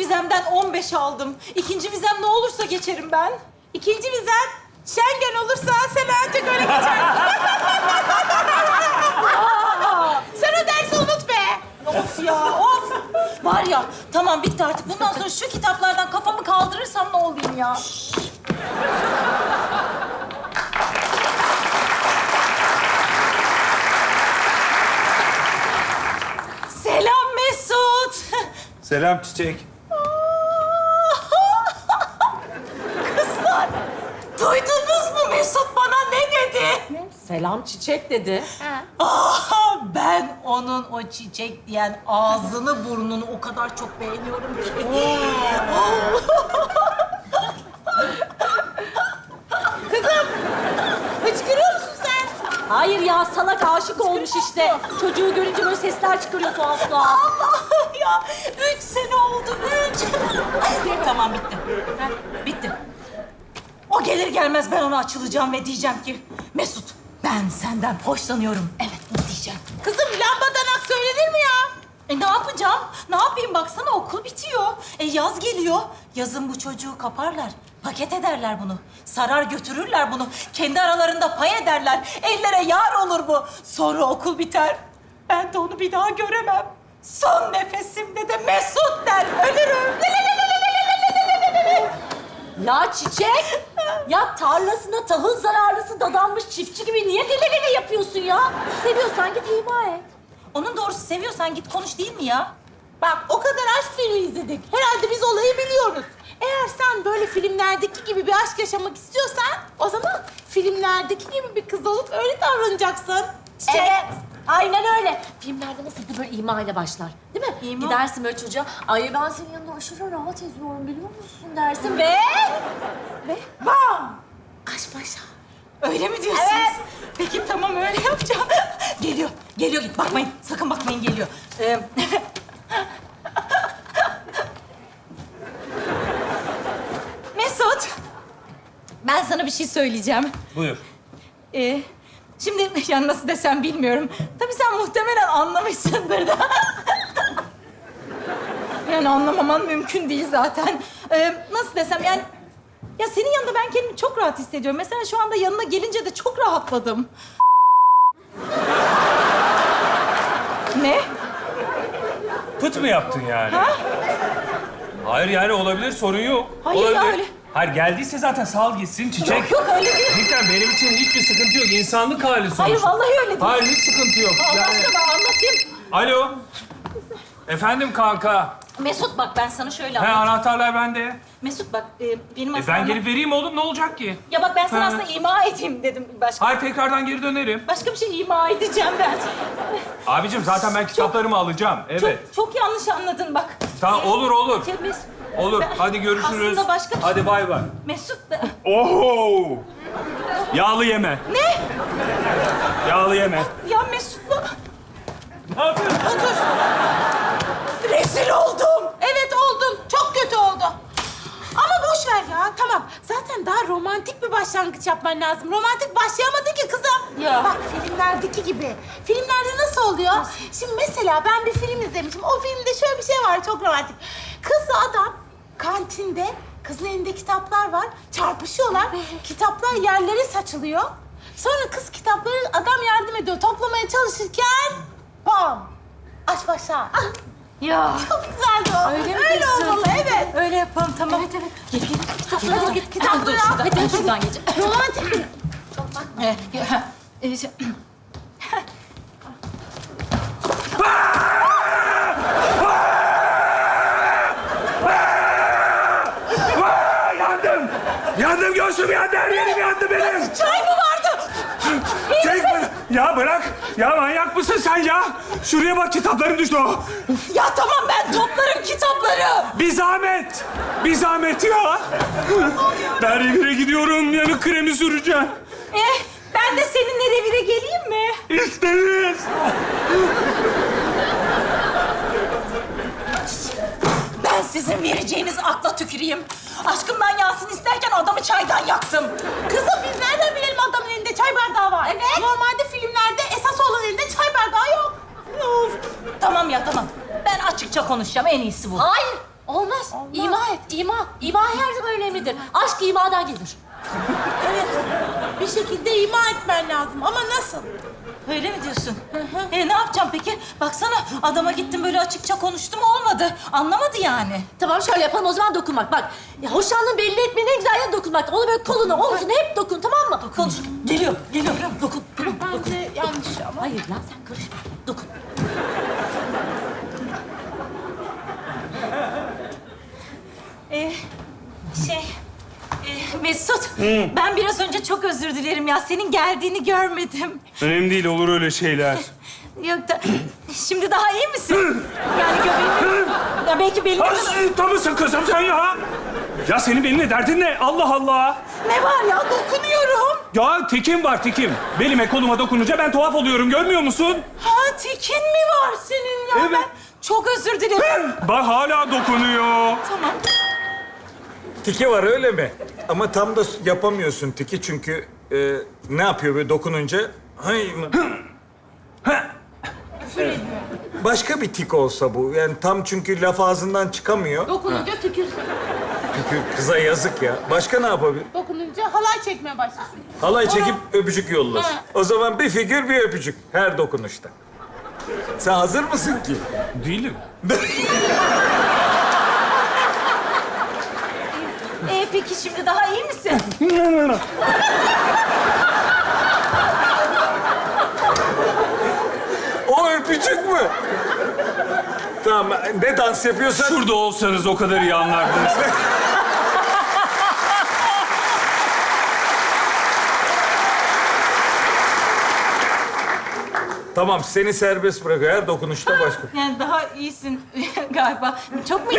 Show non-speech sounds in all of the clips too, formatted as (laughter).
vizemden 15 aldım. İkinci vizem ne olursa geçerim ben. İkinci vizen Schengen olursa sen ancak öyle geçersin. (laughs) sen o dersi unut be. Of ya, of! Var ya, tamam bitti artık. Bundan sonra şu kitaplardan kafamı kaldırırsam ne olayım ya? Selam Mesut. Selam Çiçek. Kızlar, duydunuz mu Mesut bana ne dedi? Selam çiçek dedi. Aa, ben onun o çiçek diyen ağzını burnunu o kadar çok beğeniyorum ki. (laughs) Hıçkırıyor musun sen? Hayır ya salak aşık olmuş işte. Çocuğu görünce böyle sesler çıkarıyor tuhaf tuhaf. Allah ya, üç sene oldu, üç. (laughs) tamam bitti. Ha, bitti. O gelir gelmez ben ona açılacağım ve diyeceğim ki... Ben senden hoşlanıyorum. Evet, bunu diyeceğim. Kızım lambadanak söylenir mi ya? E ne yapacağım? Ne yapayım? Baksana okul bitiyor. E yaz geliyor. Yazın bu çocuğu kaparlar. Paket ederler bunu. Sarar götürürler bunu. Kendi aralarında pay ederler. Ellere yar olur bu. Sonra okul biter. Ben de onu bir daha göremem. Son nefesimde de Mesut der. Ölürüm. Ya çiçek! Ya tarlasına tahıl zararlısı dadanmış çiftçi gibi niye deli yapıyorsun ya? Seviyorsan git ima et. Onun doğrusu seviyorsan git konuş değil mi ya? Bak o kadar aşk filmi izledik. Herhalde biz olayı biliyoruz. Eğer sen böyle filmlerdeki gibi bir aşk yaşamak istiyorsan o zaman filmlerdeki gibi bir kız olup öyle davranacaksın. Çiçek. Evet. Aynen öyle. Filmlerde nasıl böyle ima ile başlar. Değil mi? İma. Gidersin böyle çocuğa, ay ben senin yanında aşırı rahat ediyorum biliyor musun dersin ve... Ve bam! Aşk başa. Öyle mi diyorsunuz? Evet. Peki tamam öyle yapacağım. geliyor, geliyor. Git bakmayın, sakın bakmayın geliyor. Ee, (laughs) Mesut, ben sana bir şey söyleyeceğim. Buyur. Ee, şimdi (laughs) yani nasıl desem bilmiyorum. Tabii sen muhtemelen anlamışsındır da. (laughs) yani anlamaman mümkün değil zaten. Ee, nasıl desem yani... Ya senin yanında ben kendimi çok rahat hissediyorum. Mesela şu anda yanına gelince de çok rahatladım. (laughs) ne? Pıt mı yaptın yani? Ha? Hayır yani olabilir sorun yok. Hayır ya, olabilir. öyle. Hayır geldiyse zaten sal gitsin Çiçek. Yok yok öyle değil. Cidden benim için hiçbir sıkıntı yok. İnsanlık hali sonuçta. Hayır vallahi öyle değil. Hayır hiç sıkıntı yok. Allah Yani... aşkına anlatayım. Alo. Efendim kanka. Mesut bak ben sana şöyle He anlatayım. anahtarlar bende. Mesut bak e, benim E aslında... ben gelip vereyim oğlum ne olacak ki? Ya bak ben sana Ha. aslında ima edeyim dedim başka. Hayır tekrardan geri dönerim. Başka bir şey ima edeceğim ben. Abicim zaten ben kitaplarımı alacağım. Evet. Çok, çok yanlış anladın bak. Tamam olur olur. Şey, Mes- Olur. Ben- Hadi görüşürüz. Aslında başka bir Hadi bay bay. Mesut Oho! Yağlı yeme. ne? Yağlı yeme. Ya Mesut'la Ne yapıyorsun? rezil oldum. Evet oldun. Çok kötü oldu. Ama boş ver ya. Tamam. Zaten daha romantik bir başlangıç yapman lazım. Romantik başlayamadın ki kızım. Ya. Bak filmlerdeki gibi. Filmlerde nasıl oluyor? Şimdi mesela ben bir film izlemişim. O filmde şöyle bir şey var çok romantik. Kızla adam kantinde kızın elinde kitaplar var. Çarpışıyorlar. Kitaplar yerlere saçılıyor. Sonra kız kitapları adam yardım ediyor. Toplamaya çalışırken bam! Aşk başa. Ya. Çok güzeldi o. Öyle mi Öyle diyorsun? olmalı evet. Öyle yapalım tamam. Evet evet. Gel gel kitaplara Hadi git kitaplara. kitaplara. Hadi hadi şuradan geç. Romantik bir. Ee, e, şey- Aa, Yandım göğsüm yandı, her yerim yandı benim. Çay mı vardı? Tek mi? Ya bırak. Ya manyak mısın sen ya? Şuraya bak kitaplarım düştü o. Ya tamam ben toplarım kitapları. Bir zahmet. Bir zahmet ya. Ben revire gidiyorum. Yanık kremi süreceğim. Eh, ben de seninle revire geleyim mi? İsteriz. Ben sizin vereceğiniz akla tüküreyim. Aşkımdan yansın isterken adamı çaydan yaktım. Kızım biz nereden bilelim adamın elinde çay bardağı var? Evet. Normalde filmlerde esas olan elinde çay bardağı yok. Of. Tamam ya tamam. Ben açıkça konuşacağım. En iyisi bu. Hayır. Olmaz. İma et, ima. İma her zaman önemlidir. Aşk imadan gelir. Evet. Bir şekilde ima etmen lazım ama nasıl? Öyle mi diyorsun? E ne yapacağım peki? Baksana adama gittim böyle açıkça konuştum olmadı. Anlamadı yani. Tamam şöyle yapalım o zaman dokunmak. Bak ya hoşlandığını belli etmenin en güzel yanı dokunmak. Onu böyle koluna, omzuna hep dokun tamam mı? Konuş. Geliyor, geliyor. Dokun, dokun, dokun. Bence yanlış ama. Hayır lan sen karışma. Dokun. Ee, şey... e, Mesut, ben biraz önce çok özür dilerim ya. Senin geldiğini görmedim. Önemli değil olur öyle şeyler. (laughs) Yok da... Şimdi daha iyi misin? Yani göbeğimi... Ya belki belini... Hasta mısın kızım sen ya? Ya senin benimle derdin ne? Allah Allah. Ne var ya? Dokunuyorum. Ya tikim var tikim. Belime koluma dokununca ben tuhaf oluyorum görmüyor musun? Ha tikin mi var senin ya? Evet. Ben çok özür dilerim. Bak hala dokunuyor. tamam. Tiki var öyle mi? Ama tam da yapamıyorsun tiki çünkü e, ne yapıyor böyle dokununca? Hay mı? Evet. Başka bir tik olsa bu. Yani tam çünkü laf ağzından çıkamıyor. Dokununca tükürsün. Çünkü kıza yazık ya. Başka ne yapabilir? Dokununca halay çekmeye başlasın. Halay çekip öpücük yollasın. Ha. O zaman bir figür bir öpücük her dokunuşta. Sen hazır mısın ki? Değilim. (laughs) Ee, peki şimdi daha iyi misin? (laughs) O öpücük mü? Tamam ne dans yapıyorsan... Şurada olsanız o kadar iyi anlardınız. (laughs) Tamam seni serbest bırakıyor. Her dokunuşta başka. Yani daha iyisin (laughs) galiba. Çok mu iyi?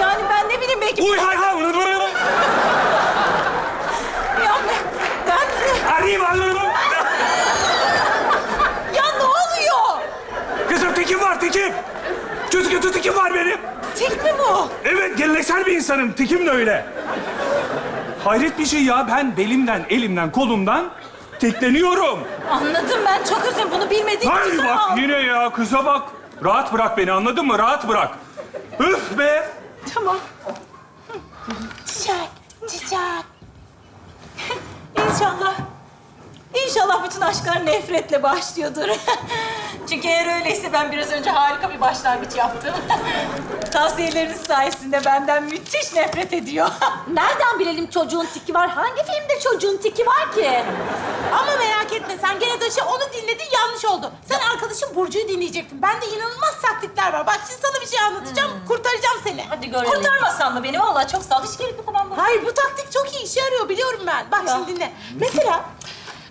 Yani ben ne bileyim belki... Uy hay hay. Ya ben... ben... Arayayım. Ya ne oluyor? Kızım tikim var tikim. Kötü kötü tikim var benim. Tik mi bu? Evet geleneksel bir insanım. Tikim de öyle. Hayret bir şey ya. Ben belimden, elimden, kolumdan tikleniyorum. Anladım ben çok özür Bunu bilmediğim için Hayır sana bak aldım. yine ya. Kıza bak. Rahat bırak beni anladın mı? Rahat bırak. Üf be. Tamam. Çiçek, çiçek. (laughs) İnşallah. İnşallah bütün aşklar nefretle başlıyordur. (laughs) Çünkü eğer öyleyse ben biraz önce harika bir başlangıç yaptım. (laughs) Tavsiyeleriniz sayesinde benden müthiş nefret ediyor. (laughs) Nereden bilelim çocuğun tiki var? Hangi filmde çocuğun tiki var ki? Ama merak etme sen gene de şey onu dinledin yanlış oldu. Sen arkadaşın Burcu'yu dinleyecektin. Bende inanılmaz taktikler var. Bak şimdi sana bir şey anlatacağım. Kurtaracağım seni. Hadi görelim. Kurtarmasan mı beni? Vallahi çok sağ ol. Hiç gerek yok. Hayır bu taktik çok iyi işe yarıyor biliyorum ben. Bak şimdi dinle. Mesela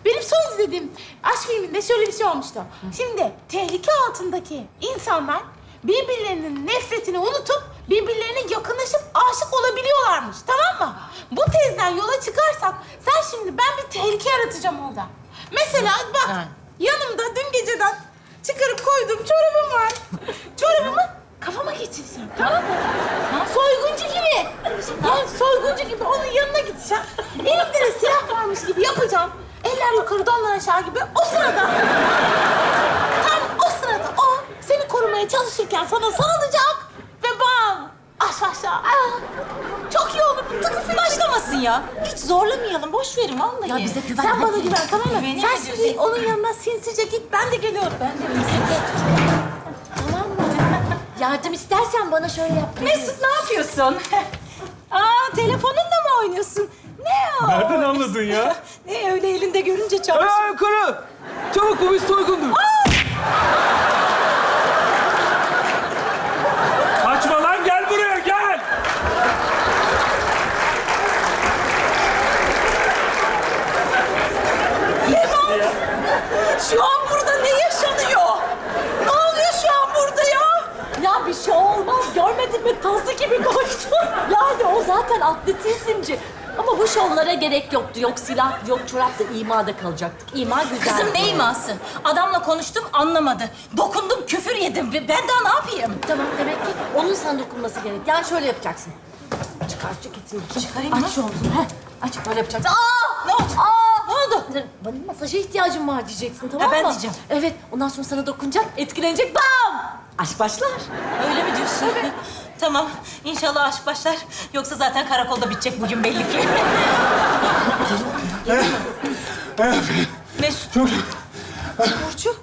benim son izlediğim aşk filminde şöyle bir şey olmuştu. Şimdi tehlike altındaki insanlar birbirlerinin nefretini unutup birbirlerine yakınlaşıp aşık olabiliyorlarmış. Tamam mı? Bu tezden yola çıkarsak sen şimdi ben bir tehlike yaratacağım orada. Mesela bak yanımda dün geceden çıkarıp koyduğum çorabım var. Çorabımı kafama geçireceğim. Tamam mı? Soyguncu gibi. Ben soyguncu gibi onun yanına gideceğim. Elimde de silah yapacağım. Eller yukarı, donlar aşağı gibi. O sırada... Tam o sırada o seni korumaya çalışırken sana sarılacak. Ve bam! Aşk aşağı. Ah! Çok iyi olur. Tıkı fil Başlamasın ya. Hiç zorlamayalım. Boş verin vallahi. Ya bize güven. Sen bana güven tamam mı? Güveniyor Sen şimdi onun yanına sinsice git. Ben de geliyorum. Ben de Tamam mı? Yardım istersen bana şöyle yap. Mesut ne yapıyorsun? (laughs) Aa telefonunla mı oynuyorsun? Ne o? Nereden anladın ya? (laughs) Ne öyle elinde görünce çarşı. Ayağa yukarı! Çabuk bu bir soygundur. Kaçma lan gel buraya gel. Şu an burada ne yaşanıyor? Ne oluyor şu an burada ya? Ya bir şey olmaz. Görmedin mi? Tazı gibi koştu. Yani o zaten atletizmci. Ama bu şovlara gerek yoktu. Yok silah, yok çorap da imada kalacaktık. İma güzel. Kızım ne iması? Adamla konuştum anlamadı. Dokundum küfür yedim. Ben daha ne yapayım? Tamam demek ki onun sana dokunması gerek. Yani şöyle yapacaksın. Çıkar ceketini. Çıkarayım mı? Aç şu omzunu. Heh. Aç böyle yapacaksın. Aa! Ne oldu? Aa! Ne oldu? Benim masaja ihtiyacım var diyeceksin tamam Ha, ben mı? diyeceğim. Evet. Ondan sonra sana dokunacak, etkilenecek. Bam! aşk başlar. Öyle mi diyorsun? Tamam. İnşallah aşk başlar. Yoksa zaten karakolda bitecek bugün belli ki. Mesut. Çok... Burcu.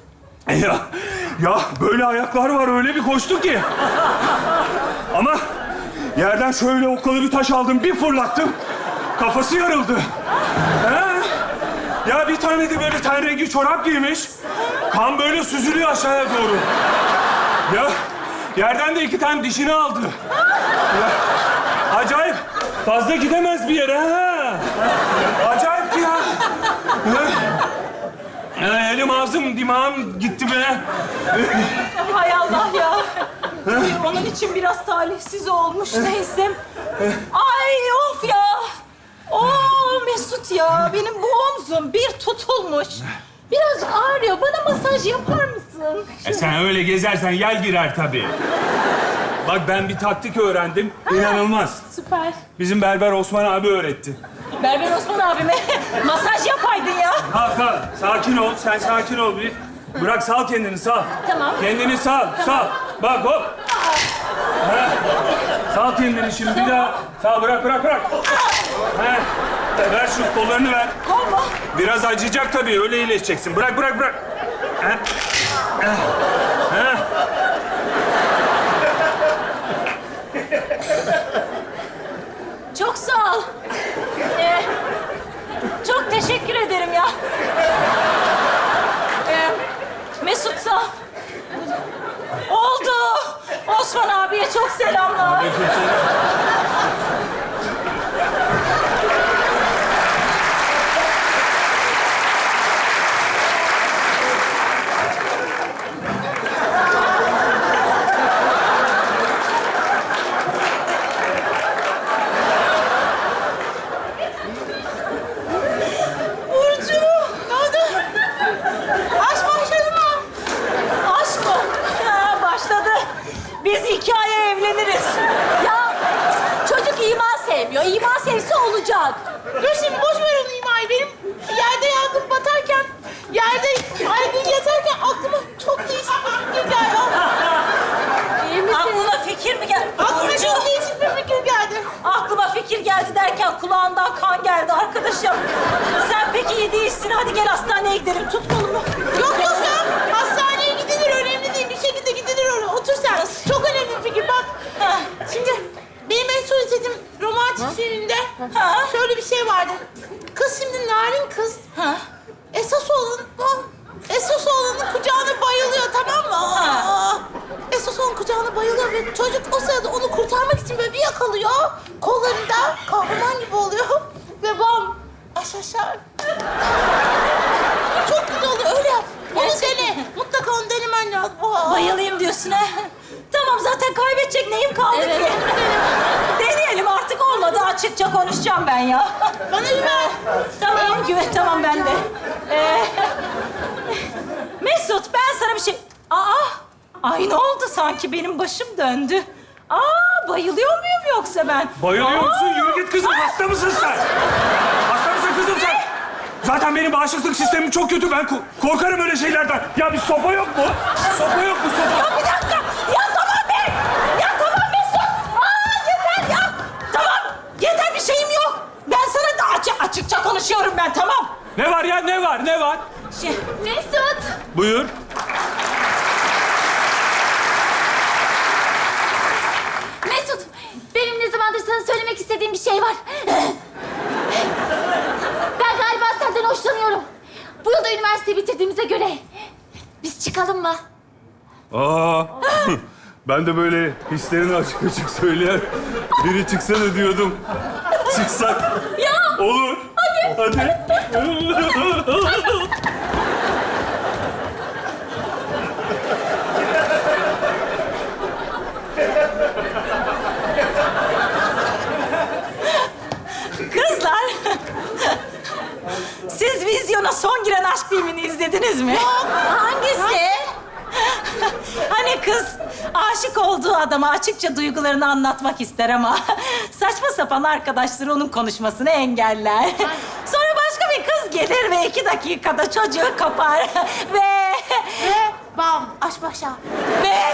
Ya, ya böyle ayaklar var öyle bir koştu ki. Ama yerden şöyle okkalı bir taş aldım, bir fırlattım. Kafası yarıldı. He? Ya bir tane de böyle ten rengi çorap giymiş. Kan böyle süzülüyor aşağıya doğru. Ya yerden de iki tane dişini aldı. Ya, acayip. Fazla gidemez bir yere ha. Acayip ya. Ya, elim ağzım dimağım gitti be. Hay Allah ya. Onun için biraz talihsiz olmuş neyse. Ay of ya. Oo Mesut ya benim bu omzum bir tutulmuş. Birazcık ağrıyor. Bana masaj yapar mısın? E sen öyle gezersen yel girer tabii. Bak ben bir taktik öğrendim. İnanılmaz. Süper. Bizim berber Osman abi öğretti. Berber Osman abime (laughs) masaj yapaydın ya. Kalk kalk. Sakin ol. Sen sakin ol bir. Bırak sal kendini sal. Tamam. Kendini sal. Sal. Bak hop. Ha. Sal kendini şimdi bir daha. Sal bırak bırak bırak. Ha. Ver şu kollarını ver. Kol mu? Biraz acıyacak tabii. Öyle iyileşeceksin. Bırak bırak bırak. Ha. Ha. Ha. Çok sağ ol. Ee, çok teşekkür ederim ya. Ee, Mesut sağ ol. Oldu. Osman abiye çok selamlar. Burcu. Ne oldu? Aşk başladı mı? Aşk mı? Ha, başladı. Biz iki aya evleniriz. Ya çocuk iman sevmiyor. İman sevse olacak. Dur şimdi boş ver onu imayı. Benim yerde yangın batarken, yerde Aygün yatarken aklıma çok değişik bir fikir geldi. İyi misin? Aklına fikir mi geldi? Aklıma Burcu. çok değişik bir fikir geldi. Aklıma fikir geldi derken kulağından kan geldi arkadaşım. Sen peki iyi değilsin. Hadi gel hastaneye gidelim. Tut kolumu. Yok yok ya. Hastaneye gidilir önemli değil. Bir şekilde gidilir oraya. Otur sen. Çok önemli bir fikir. Bak. Ha. Şimdi benim en son izlediğim romantik filmde Ha? şöyle bir şey vardı. Kız şimdi narin kız. Ha? Esas oğlanın, esas oğlanın kucağına bayılıyor tamam mı? Aa, esas oğlanın kucağına bayılıyor ve çocuk o sırada onu kurtarmak için böyle bir yakalıyor. Kollarında kahraman gibi oluyor (laughs) ve bam aş aşağı. (laughs) Çok güzel oluyor öyle yap. Onu dene. Mutlaka onu denemen lazım. Aa. Bayılayım diyorsun ha? Tamam zaten kaybedecek neyim kaldı ki? (laughs) Deneyelim artık olmadı. Açıkça konuşacağım ben ya. Bana güven. tamam güven tamam ben de. Ee, Mesut ben sana bir şey... Aa! Ay ne oldu sanki benim başım döndü. Aa bayılıyor muyum yoksa ben? Bayılıyor Aa! musun? Yürü git kızım. Hasta mısın sen? Hasta mısın kızım sen? Zaten benim bağışıklık sistemim çok kötü. Ben ko- korkarım öyle şeylerden. Ya bir sopa yok mu? Sopa yok mu sopa? Ya bir dakika! Ya tamam be! Ya tamam Mesut! Aa yeter ya! Tamam! Yeter bir şeyim yok. Ben sana da açık, açıkça konuşuyorum ben tamam. Ne var ya? Ne var? Ne var? Şey, Mesut. Buyur. Mesut. Benim ne zamandır sana söylemek istediğim bir şey var. Ben galiba senden hoşlanıyorum. Bu üniversite bitirdiğimize göre biz çıkalım mı? Aa, (laughs) ben de böyle hislerini açık açık söyleyen biri çıksa da diyordum. Çıksak. Ya! Olur. Hadi. Hadi. (laughs) izlediniz mi? Hangisi? hani kız aşık olduğu adama açıkça duygularını anlatmak ister ama saçma sapan arkadaşları onun konuşmasını engeller. Sonra başka bir kız gelir ve iki dakikada çocuğu kapar ve Ve bam aş başa. ve